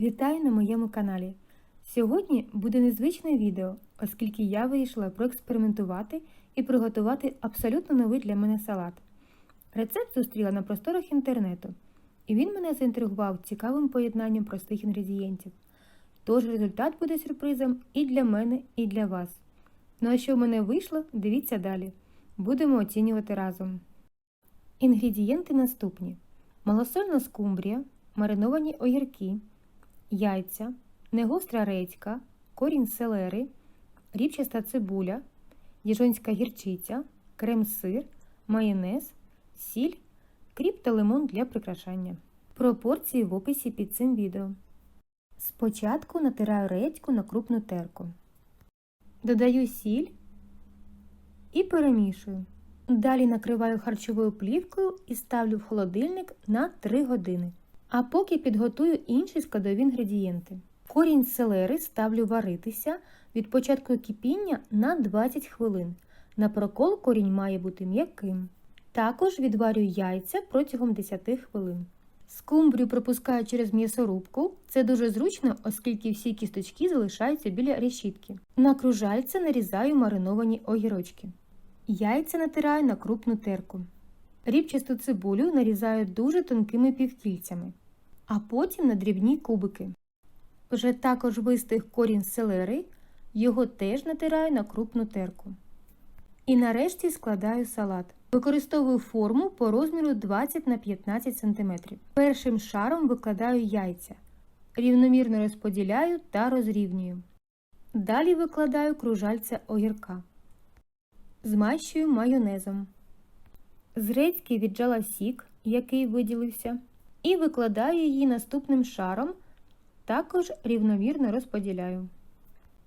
Вітаю на моєму каналі. Сьогодні буде незвичне відео, оскільки я вирішила проекспериментувати і приготувати абсолютно новий для мене салат. Рецепт зустріла на просторах інтернету, і він мене заінтригував цікавим поєднанням простих інгредієнтів. Тож результат буде сюрпризом і для мене, і для вас. Ну а що в мене вийшло, дивіться далі. Будемо оцінювати разом. Інгредієнти наступні: малосольна скумбрія, мариновані огірки, яйця, негостра редька, корінь селери, ріпчаста цибуля, діжонська гірчиця, крем-сир, майонез, сіль, кріп та лимон для прикрашання. Пропорції в описі під цим відео. Спочатку натираю редьку на крупну терку. Додаю сіль і перемішую. Далі накриваю харчовою плівкою і ставлю в холодильник на 3 години. А поки підготую інші складові інгредієнти. Корінь селери ставлю варитися від початку кипіння на 20 хвилин. На прокол корінь має бути м'яким. Також відварюю яйця протягом 10 хвилин. Скумбрію пропускаю через м'ясорубку. Це дуже зручно, оскільки всі кісточки залишаються біля решітки. На кружальце нарізаю мариновані огірочки. Яйця натираю на крупну терку. Рібчасту цибулю нарізаю дуже тонкими півкільцями, а потім на дрібні кубики. Вже також вистиг корінь селери, його теж натираю на крупну терку. І нарешті складаю салат. Використовую форму по розміру 20 на 15 см. Першим шаром викладаю яйця. Рівномірно розподіляю та розрівнюю. Далі викладаю кружальця огірка. Змащую майонезом. З редьки віджала сік, який виділився, і викладаю її наступним шаром, також рівномірно розподіляю.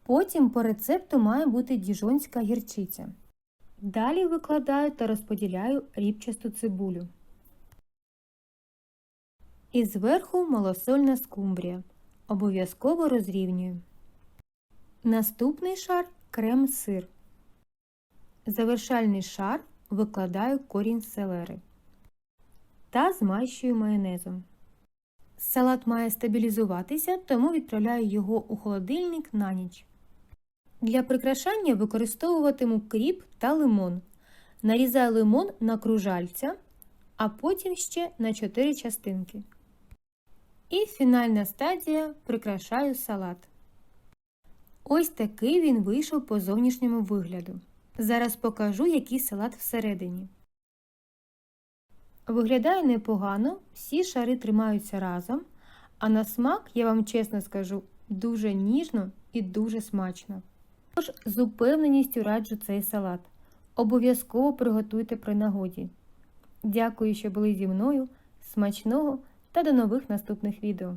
Потім по рецепту має бути діжонська гірчиця. Далі викладаю та розподіляю рібчасту цибулю. І зверху малосольна скумбрія. Обов'язково розрівнюю. Наступний шар крем-сир. Завершальний шар викладаю корінь селери та змащую майонезом. Салат має стабілізуватися, тому відправляю його у холодильник на ніч. Для прикрашання використовуватиму кріп та лимон. Нарізаю лимон на кружальця, а потім ще на 4 частинки. І фінальна стадія прикрашаю салат. Ось такий він вийшов по зовнішньому вигляду. Зараз покажу, який салат всередині. Виглядає непогано, всі шари тримаються разом, а на смак, я вам чесно скажу, дуже ніжно і дуже смачно. Тож з упевненістю раджу цей салат. Обов'язково приготуйте при нагоді. Дякую, що були зі мною. Смачного та до нових наступних відео!